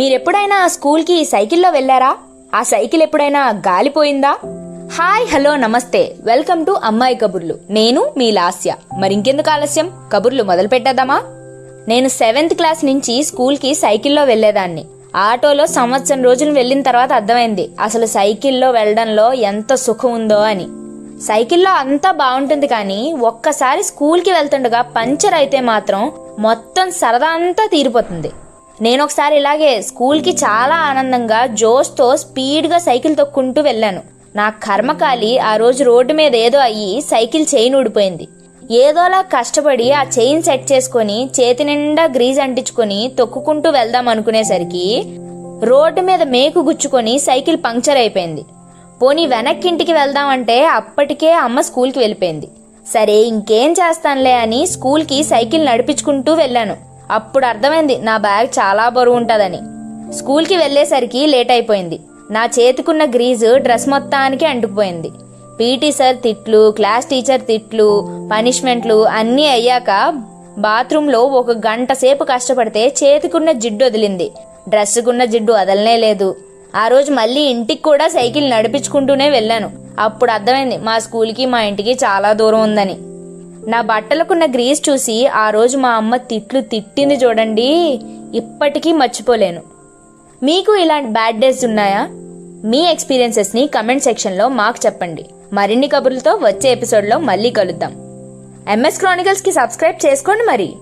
మీరెప్పుడైనా స్కూల్కి సైకిల్లో వెళ్ళారా? ఆ సైకిల్ ఎప్పుడైనా గాలిపోయిందా? హాయ్ హలో నమస్తే. Welcome to Ammayi Kaburlu. నేను మీ లాస్య. మరింకెందుకు ఆలస్యం? కబుర్లు మొదలు పెట్టేద్దామా నేను సెవెంత్ క్లాస్ నుంచి స్కూల్కి సైకిల్లో వెళ్ళేదాన్ని ఆటోలో సంవత్సరం రోజులు వెళ్ళిన తర్వాత అర్థమైంది. అసలు సైకిల్లో వెళ్ళడంలో ఎంత సుఖం ఉందో అని. సైకిల్లో అంతా బాగుంటుంది కానీ ఒక్కసారి స్కూల్కి వెళ్తుండగా పంచర్ అయితే మాత్రం మొత్తం సరదా అంతా తీరిపోతుంది. నేను ఒకసారి ఇలాగే స్కూల్కి చాలా ఆనందంగా జోష్తో స్పీడ్గా సైకిల్ తొక్కుంటూ వెళ్ళాను. నా కర్మకాలి ఆ రోజు రోడ్డు మీద ఏదో అయ్యి సైకిల్ చైన్ ఊడిపోయింది. ఏదోలా కష్టపడి ఆ చైన్ సెట్ చేసుకొని చేతి నిండా గ్రీజ్ అంటించుకొని తొక్కుకుంటూ వెళ్దాం అనుకునేసరికి రోడ్డు మీద మేకు గుచ్చుకొని సైకిల్ పంక్చర్ అయిపోయింది. పోనీ వెనక్కింటికి వెళ్దామంటే అప్పటికే అమ్మ స్కూల్కి వెళ్ళిపోయింది. సరే ఇంకేం చేస్తానులే అని స్కూల్కి సైకిల్ నడిపించుకుంటూ వెళ్ళాను. అప్పుడు అర్థమైంది నా బ్యాగ్ చాలా బరువు ఉంటుందని. స్కూల్కి వెళ్ళేసరికి లేట్ అయిపోయింది. నా చేతికున్న గ్రీజు డ్రెస్ మొత్తానికి అంటుకుపోయింది. పీటీ సార్ తిట్లు క్లాస్ టీచర్ తిట్లు పనిష్మెంట్లు అన్నీ అయ్యాక బాత్రూంలో ఒక గంట సేపు కష్టపడితే చేతికున్న జిడ్డు వదిలింది. డ్రెస్సుకున్న జిడ్డు వదలనే లేదు. ఆ రోజు మళ్ళీ ఇంటికి కూడా సైకిల్ నడిపించుకుంటూనే వెళ్ళాను. అప్పుడు అర్థమైంది మా స్కూల్కి మా ఇంటికి చాలా దూరం ఉందని. నా బట్టలకున్న గ్రీస్ చూసి ఆ రోజు మా అమ్మ తిట్లు తిట్టింది చూడండి ఇప్పటికీ మర్చిపోలేను. మీకు ఇలాంటి బ్యాడ్ డేస్ ఉన్నాయా? మీ ఎక్స్పీరియన్సెస్ని కమెంట్ సెక్షన్లో మాకు చెప్పండి. మరిన్ని కబుర్లతో వచ్చే ఎపిసోడ్లో మళ్ళీ కలుద్దాం. ఎంఎస్ క్రానికల్స్కి సబ్స్క్రైబ్ చేసుకోండి మరి.